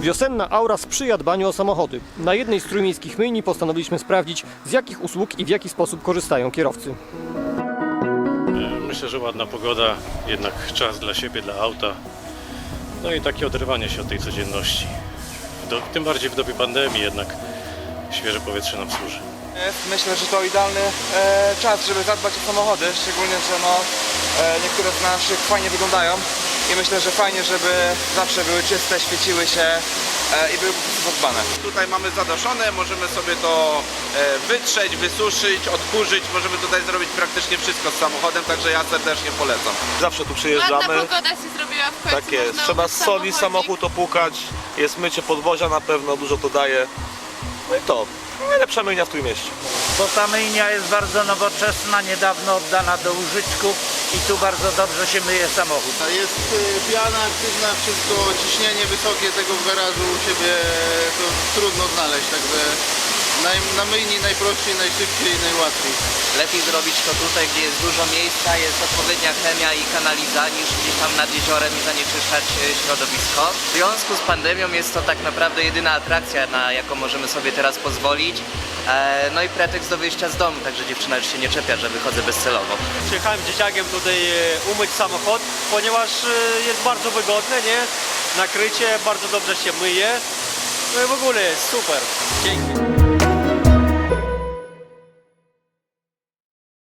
Wiosenna aura sprzyja dbaniu o samochody. Na jednej z trójmiejskich myjni postanowiliśmy sprawdzić, z jakich usług i w jaki sposób korzystają kierowcy. Myślę, że ładna pogoda, jednak czas dla siebie, dla auta. No i takie oderwanie się od tej codzienności. Do, tym bardziej w dobie pandemii jednak świeże powietrze nam służy. Myślę, że to idealny e, czas, żeby zadbać o samochody, szczególnie, że no, e, niektóre z naszych fajnie wyglądają i myślę, że fajnie, żeby zawsze były czyste, świeciły się e, i były po prostu zadbane. Tutaj mamy zadaszone, możemy sobie to e, wytrzeć, wysuszyć, odkurzyć. Możemy tutaj zrobić praktycznie wszystko z samochodem, także ja serdecznie polecam. Zawsze tu Ładna przyjeżdżamy. pogoda się zrobiła w końcu. Tak jest. Trzeba umyć soli samochód opłukać, jest mycie podwozia na pewno, dużo to daje. No i to. Najlepsza myjnia w Trójmieście. Bo ta myjnia jest bardzo nowoczesna, niedawno oddana do użytku i tu bardzo dobrze się myje samochód. Jest y, piana aktywna, wszystko, ciśnienie wysokie tego w garażu u siebie to trudno znaleźć, także naj, na myjni najprościej, najszybciej, najłatwiej. lepiej zrobić to tutaj, gdzie jest dużo miejsca, jest odpowiednia chemia i kanaliza niż gdzieś tam nad jeziorem i zanieczyszczać e, środowisko. W związku z pandemią jest to tak naprawdę jedyna atrakcja, na jaką możemy sobie teraz pozwolić. E, No i pretekst do wyjścia z domu, także dziewczyna już się nie czepia, że wychodzę bezcelowo. Przyjechałem dzieciakiem tutaj e, umyć samochód, ponieważ jest bardzo wygodne, nie? Nakrycie bardzo dobrze się myje. No i w ogóle jest super. Dzięki.